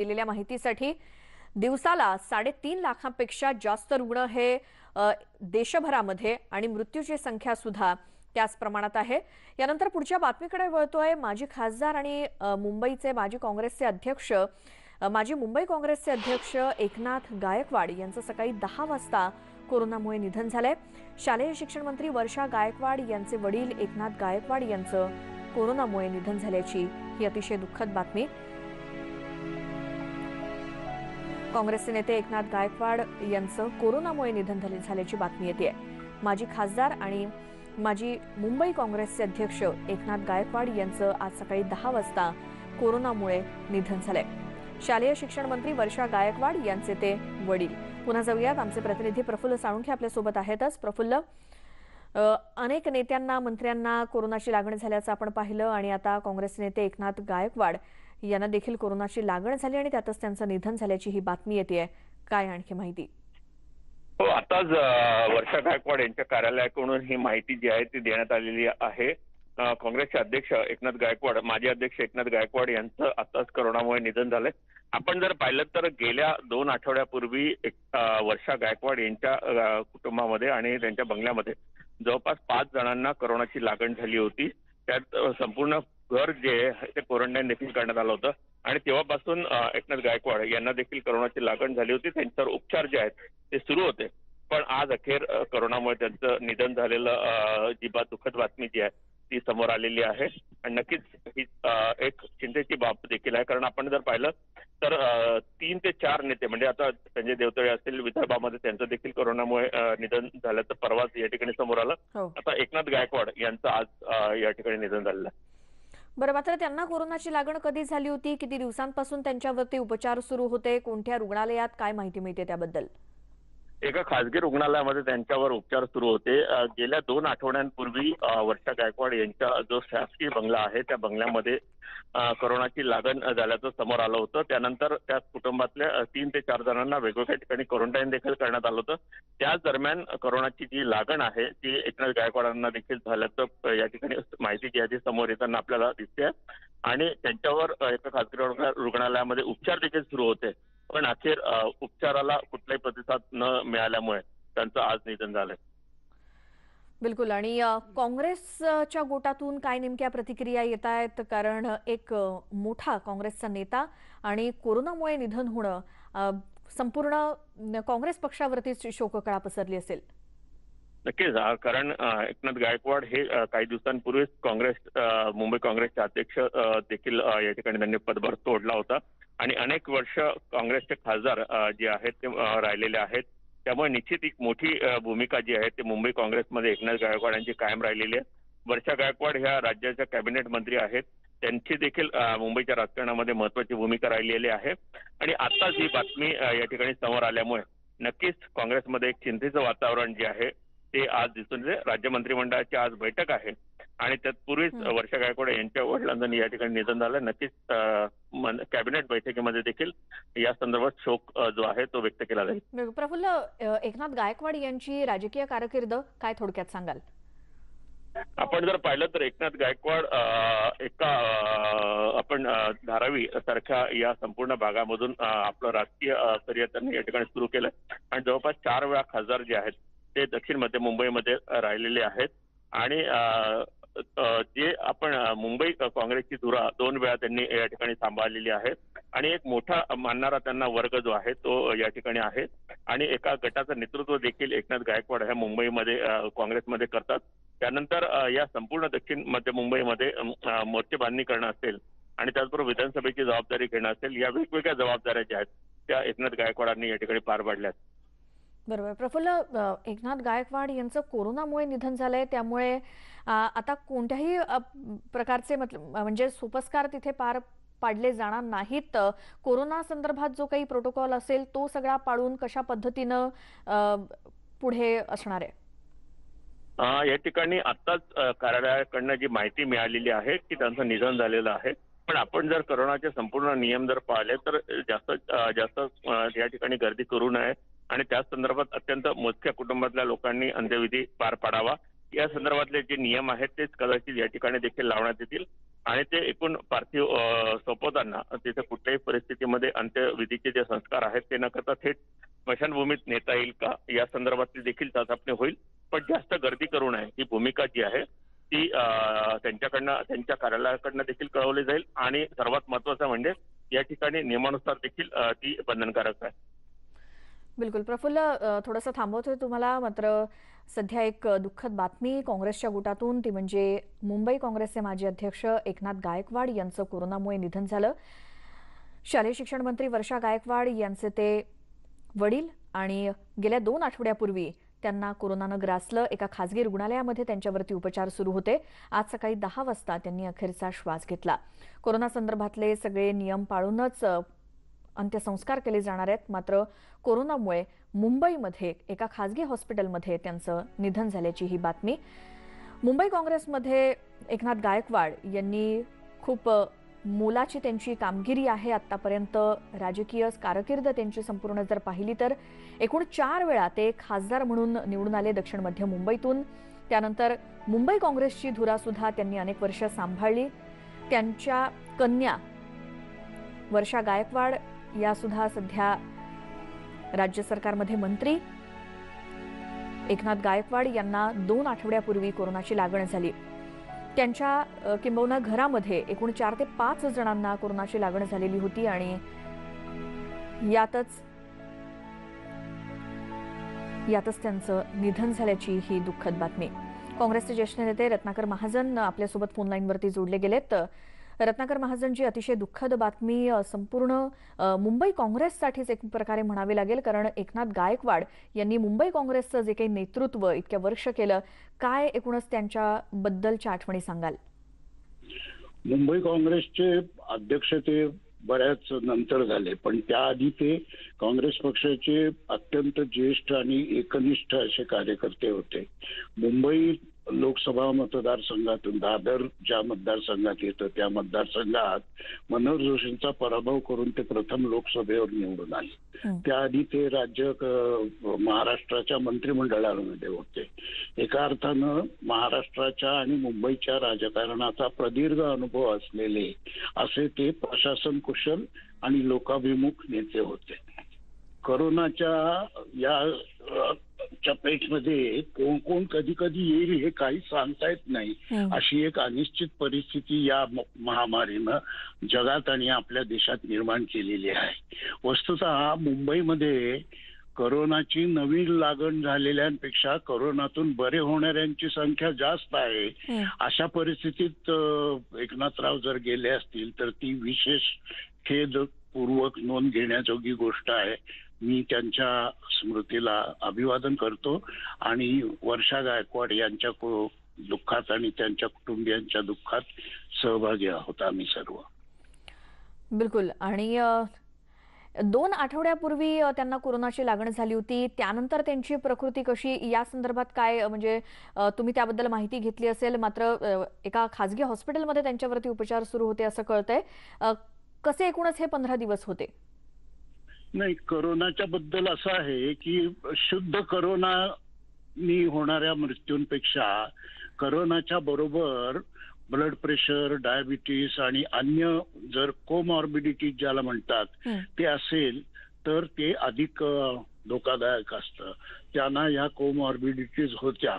दिलेल्या माहितीसाठी दिवसाला साडेतीन लाखांपेक्षा जास्त रुग्ण हे देशभरामध्ये आणि मृत्यूची संख्या सुद्धा त्याच प्रमाणात आहे. यानंतर पुढच्या बातमीकडे वळतोय. माजी खासदार आणि मुंबईचे माजी काँग्रेसचे अध्यक्ष माजी मुंबई काँग्रेसचे अध्यक्ष एकनाथ गायकवाड यांचं सकाळी दहा वाजता कोरोनामुळे निधन झालंय. शालेय शिक्षण मंत्री वर्षा गायकवाड यांचे वडील एकनाथ गायकवाड यांचं कोरोनामुळे निधन झाल्याची ही अतिशय दुःखद बातमी. काँग्रेसचे नेते एकनाथ गायकवाड यांचं कोरोनामुळे निधन झाले झाल्याची बातमी येते. माजी खासदार आणि माजी मुंबई काँग्रेसचे अध्यक्ष एकनाथ गायकवाड यांचं आज सकाळी दहा वाजता कोरोनामुळे निधन झालंय शालेय शिक्षण मंत्री वर्षा गायकवाड यांचे ते वडील. पुन्हा जाऊयात. आमचे प्रतिनिधी प्रफुल्ल साळुंखे आपल्यासोबत आहेतच. प्रफुल्ल अनेक नेत्यांना मंत्र्यांना कोरोनाची लागण झाल्याचं आपण पाहिलं आणि आता काँग्रेस नेते एकनाथ गायकवाड यांना देखील कोरोनाची लागण झाली आणि त्यातच त्यांचं निधन झाल्याची ही बातमी येते काय आणखी माहिती? हो आताच वर्षा गायकवाड यांच्या कार्यालयाकडून ही माहिती जी आहे ती देण्यात आलेली आहे. काँग्रेसचे अध्यक्ष एकनाथ गायकवाड माजी अध्यक्ष एकनाथ गायकवाड यांचं आताच करोनामुळे निधन झालंय. आपण जर पाहिलं तर गेल्या दोन आठवड्यापूर्वी एक, वर्षा गायकवाड यांच्या कुटुंबामध्ये आणि त्यांच्या बंगल्यामध्ये जवळपास पाच जणांना करोनाची लागण झाली होती. त्यात संपूर्ण घर जे आहे ते क्वारंटाईन देखील करण्यात आलं होतं. आणि तेव्हापासून एकनाथ गायकवाड यांना देखील करोनाची लागण झाली होती. त्यांच्यावर उपचार जे आहेत ते सुरू होते. पण आज अखेर करोनामुळे त्यांचं निधन झालेलं जी बा दुःखद बातमी जी आहे ती समोर आलेली आहे. आणि नक्कीच ही एक चिंतेची बाब देखील आहे. कारण आपण जर पाहिलं तर तीन ते चार नेते म्हणजे आता संजय देवतळे असतील विदर्भामध्ये त्यांचं देखील करोनामुळे निधन झाल्याचं परवाच या ठिकाणी समोर आलं. हो. आता एकनाथ गायकवाड यांचं आज या ठिकाणी निधन झालेलं आहे. बरं मात्र त्यांना कोरोनाची लागण कधी झाली होती? किती दिवसांपासून त्यांच्यावरती उपचार सुरू होते? कोणत्या रुग्णालयात? काय माहिती मिळते त्याबद्दल? एका खासगी रुग्णालयामध्ये त्यांच्यावर उपचार सुरू होते. गेल्या दोन आठवड्यांपूर्वी वर्षा गायकवाड यांच्या जो शासकीय बंगला आहे त्या बंगल्यामध्ये कोरोनाची करोनाची लागण झाल्याचं समोर आलं होतं. त्यानंतर त्या कुटुंबातल्या तीन ते चार जणांना वेगवेगळ्या ठिकाणी क्वारंटाईन देखील करण्यात आलं होतं. त्याच दरम्यान करोनाची जी लागण आहे ती एकनाथ गायकवाडांना देखील झाल्याचं या ठिकाणी माहिती जी आहे ती समोर येताना आपल्याला दिसते. आणि त्यांच्यावर एका खासगी रुग्णा- रुग्णालयामध्ये उपचार देखील सुरू होते. पण अखेर उपचाराला कुठलाही प्रतिसाद न मिळाल्यामुळे त्यांचं आज निधन झालंय. बिलकुल. आणि काँग्रेसच्या गोटातून काय नेमक्या प्रतिक्रिया येत आहेत कारण एक मोठा काँग्रेसचा नेता आणि कोरोनामुळे निधन होणं संपूर्ण काँग्रेस पक्षावरतीच शोककळा पसरली असेल. नक्कीच कारण एकनाथ गायकवाड हे काही दिवसांपूर्वीच काँग्रेस मुंबई काँग्रेसचे अध्यक्ष देखील या ठिकाणी त्यांनी पदभार तोडला होता. आणि अनेक वर्ष काँग्रेसचे खासदार जे आहेत ते राहिलेले आहेत. त्यामुळे निश्चित एक मोठी भूमिका जी आहे ती मुंबई काँग्रेसमध्ये एकनाथ गायकवाड यांची कायम राहिलेली आहे. वर्षा गायकवाड ह्या राज्याच्या कॅबिनेट मंत्री आहेत. त्यांची देखील मुंबईच्या राजकारणामध्ये महत्वाची भूमिका राहिलेली आहे. आणि आताच ही बातमी या ठिकाणी समोर आल्यामुळे नक्कीच काँग्रेसमध्ये एक चिंतेचं वातावरण जे आहे ते आज दिसून येते राज्य मंत्रिमंडळाची आज बैठक आहे. आणि त्यापूर्वीच हं. वर्षा गायकवाड यांच्या वडिलांचं या ठिकाणी निधन झालं. नक्कीच कॅबिनेट बैठकीमध्ये देखील या संदर्भात शोक जो आहे तो व्यक्त केला जाईल. प्रफुल्ल एकनाथ गायकवाड यांची राजकीय कारकीर्द काय थोडक्यात सांगाल? आपण जर पाहिलं तर एकनाथ गायकवाड एका आपण धारावी सारख्या या संपूर्ण भागामधून आपलं राजकीय करिअर त्यांनी या ठिकाणी सुरू केलं. आणि जवळपास चार वेळा खासदार जे आहेत ते दक्षिण मध्य मुंबईमध्ये राहिलेले आहेत. आणि जे आपण मुंबई काँग्रेसची धुरा दोन वेळा त्यांनी या ठिकाणी सांभाळलेली आहे. आणि एक मोठा मानणारा त्यांना वर्ग जो आहे तो या ठिकाणी आहे. आणि एका गटाचं नेतृत्व देखील एकनाथ गायकवाड ह्या मुंबईमध्ये काँग्रेसमध्ये करतात. त्यानंतर या संपूर्ण दक्षिण मध्य मुंबईमध्ये मोर्चे बांधणी करणं असेल आणि त्याचबरोबर विधानसभेची जबाबदारी घेणं असेल या वेगवेगळ्या जबाबदाऱ्या ज्या आहेत त्या एकनाथ गायकवाडांनी या ठिकाणी पार पाडल्या आहेत. बरोबर. प्रफुल्ल एकनाथ गायकवाड यांचं कोरोनामुळे निधन झालंय. त्यामुळे आता कोणत्याही प्रकारचे मतलब म्हणजे सोपस्कार तिथे पार पाडले जाणार नाहीत. कोरोना संदर्भात जो काही प्रोटोकॉल असेल तो सगळा पाळून कशा पद्धतीनं पुढे असणार आहे? या ठिकाणी आताच कार्यालयाकडनं जी माहिती मिळालेली आहे की त्यांचं निधन झालेलं आहे. पण आपण जर करोनाचे संपूर्ण नियम जर पाळले तर जास्त जास्त या ठिकाणी गर्दी करू नये. आणि त्याच संदर्भात अत्यंत मोजक्या कुटुंबातल्या लोकांनी अंत्यविधी पार पाडावा. या संदर्भातले जे नियम आहेत तेच कदाचित या ठिकाणी देखील लावण्यात येतील. आणि ते एकूण पार्थिव सोपवताना तिथे कुठल्याही परिस्थितीमध्ये अंत्यविधीचे जे संस्कार आहेत ते न करता थेट स्मशानभूमीत नेता येईल का? या संदर्भातली देखील चाचपणी होईल. पण जास्त गर्दी करू नये. ही भूमिका जी आहे ती त्यांच्याकडनं त्यांच्या कार्यालयाकडनं देखील कळवली जाईल. आणि सर्वात महत्वाचं म्हणजे या ठिकाणी नियमानुसार देखील ती बंधनकारक आहे. बिलकुल. प्रफुल्ल थोडंसं थांबवतोय तुम्हाला मात्र सध्या एक दुःखद बातमी. काँग्रेसच्या गुटातून ती म्हणजे मुंबई काँग्रेसचे माजी अध्यक्ष एकनाथ गायकवाड यांचं कोरोनामुळे निधन झालं. शालेय शिक्षण मंत्री वर्षा गायकवाड यांचे ते वडील आणि गेल्या दोन आठवड्यापूर्वी त्यांना कोरोनानं ग्रासलं. एका खासगी रुग्णालयामध्ये त्यांच्यावरती उपचार सुरू होते. आज सकाळी दहा वाजता त्यांनी अखेरचा श्वास घेतला. कोरोना संदर्भातले सगळे नियम पाळूनच अंत्यसंस्कार केले जाणार आहेत. मात्र कोरोनामुळे मुंबईमध्ये एका खासगी हॉस्पिटलमध्ये त्यांचं निधन झाल्याची ही बातमी. मुंबई काँग्रेसमध्ये एकनाथ गायकवाड यांनी खूप मोलाची त्यांची कामगिरी आहे. आत्तापर्यंत राजकीय कारकीर्द त्यांची संपूर्ण जर पाहिली तर एकूण चार वेळा ते खासदार म्हणून निवडून आले दक्षिण मध्य मुंबईतून. त्यानंतर मुंबई काँग्रेसची धुरासुद्धा त्यांनी अनेक वर्ष सांभाळली. त्यांच्या कन्या वर्षा गायकवाड या सुद्धा सध्या राज्य सरकारमध्ये मंत्री एकनाथ गायकवाड यांना दोन आठवड्यापूर्वी कोरोनाची लागण झाली. त्यांच्या किंबहुना घरामध्ये एकूण चार ते पाच जणांना कोरोनाची लागण झालेली होती आणि यातच यातच त्यांचं निधन झाल्याची ही दुःखद बातमी. काँग्रेसचे ज्येष्ठ नेते रत्नाकर महाजन आपल्यासोबत फोन लाईनवरती जोडले गेलेत. रत्नाकर महाजन जी अतिशय दुःखद बातमी संपूर्ण मुंबई काँग्रेससाठीच एक प्रकारे म्हणावी लागेल कारण एकनाथ गायकवाड यांनी मुंबई काँग्रेसचं जे काही नेतृत्व इतक्या वर्ष केलं काय एकूणच त्यांच्याबद्दलच्या आठवणी सांगाल? मुंबई काँग्रेसचे अध्यक्ष ते बऱ्याच नंतर झाले पण त्याआधी ते काँग्रेस पक्षाचे अत्यंत ज्येष्ठ आणि एकनिष्ठ असे कार्यकर्ते होते. मुंबई लोकसभा मतदारसंघातून दादर ज्या मतदारसंघात येतं त्या मतदारसंघात मनोहर जोशींचा पराभव करून ते प्रथम लोकसभेवर निवडून आले. त्याआधी ते राज्य महाराष्ट्राच्या मंत्रिमंडळामध्ये होते. एका अर्थानं महाराष्ट्राच्या आणि मुंबईच्या राजकारणाचा प्रदीर्घ अनुभव असलेले असे ते प्रशासन कुशल आणि लोकाभिमुख नेते होते. करोनाच्या या अ, चपेटमध्ये कोण कोण कधी कधी येईल हे काही सांगता येत नाही हं. अशी एक अनिश्चित परिस्थिती या महामारीनं जगात आणि आपल्या देशात निर्माण केलेली आहे वस्तुत मुंबईमध्ये करोनाची नवीन लागण झालेल्यांपेक्षा करोनातून बरे होणाऱ्यांची संख्या जास्त आहे हं. अशा परिस्थितीत एकनाथराव जर गेले असतील तर ती विशेष खेदपूर्वक नोंद घेण्याजोगी गोष्ट आहे मी त्यांच्या स्मृतीला अभिवादन करतो आणि वर्षा गायकवाड यांच्या दुःखात आणि त्यांच्या कुटुंबियांच्या दुःखात सहभागी आहोत आम्ही सर्व. बिलकुल. आणि दोन आठवड्यापूर्वी त्यांना कोरोनाची लागण झाली होती. त्यानंतर त्यांची प्रकृती कशी? या संदर्भात काय म्हणजे तुम्ही त्याबद्दल माहिती घेतली असेल. मात्र एका खासगी हॉस्पिटलमध्ये त्यांच्यावरती उपचार सुरू होते असं कळतंय. कसे एकूणच हे पंधरा दिवस होते? नाही करोनाच्या बद्दल असं आहे की शुद्ध करोनानी होणाऱ्या मृत्यूंपेक्षा करोनाच्या बरोबर ब्लड प्रेशर डायबिटीस आणि अन्य जर कोमॉर्बिडिटी ज्याला म्हणतात. ते असेल तर ते अधिक धोकादायक असतं. त्यांना या कोमॉर्बिडिटीज होत्या.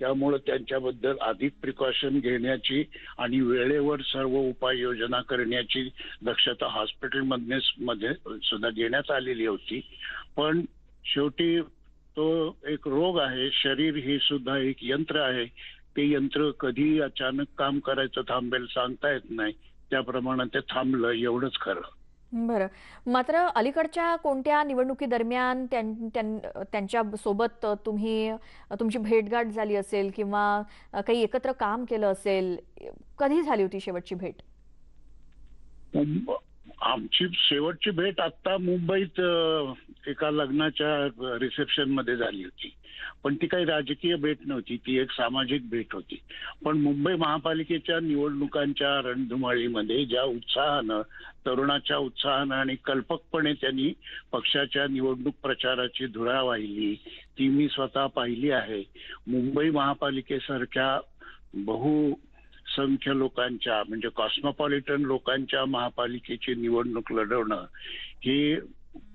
त्यामुळे त्यांच्याबद्दल अधिक प्रिकॉशन घेण्याची आणि वेळेवर सर्व उपाययोजना करण्याची दक्षता हॉस्पिटलमध्ये मध्ये सुद्धा घेण्यात आलेली होती. पण शेवटी तो एक रोग आहे. शरीर हे सुद्धा एक यंत्र आहे. ते यंत्र कधी अचानक काम करायचं थांबेल सांगता येत नाही. त्याप्रमाणे ते थांबलं एवढंच खरं. बरं. मात्र अलीकडच्या कोणत्या निवडणुकीदरम्यान त्यांच्यासोबत तुम्ही तुमची भेटगाठ झाली असेल किंवा काही एकत्र काम केलं असेल कधी झाली होती शेवटची भेट? आमची शेवटची भेट आता मुंबईत एका लग्नाच्या रिसेप्शनमध्ये झाली होती. पण ती काही राजकीय भेट नव्हती ती एक सामाजिक भेट होती. पण मुंबई महापालिकेच्या निवडणुकांच्या रणधुमाळीमध्ये ज्या उत्साहानं तरुणाच्या उत्साहानं आणि कल्पकपणे त्यांनी पक्षाच्या निवडणूक प्रचाराची धुरा वाहिली ती मी स्वतः पाहिली आहे. मुंबई महापालिकेसारख्या बहु संख्य लोकांच्या म्हणजे कॉस्मोपॉलिटन लोकांच्या महापालिकेची निवडणूक लढवणं हे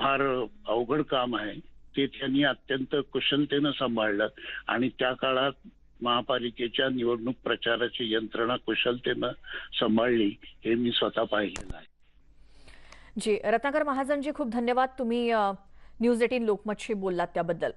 फार अवघड काम आहे. ते त्यांनी अत्यंत कुशलतेनं सांभाळलं आणि त्या काळात महापालिकेच्या निवडणूक प्रचाराची यंत्रणा कुशलतेनं सांभाळली हे मी स्वतः पाहिलेलं आहे. जी रत्नाकर महाजनजी खूप धन्यवाद. तुम्ही न्यूज एटीन लोकमतशी बोललात त्याबद्दल.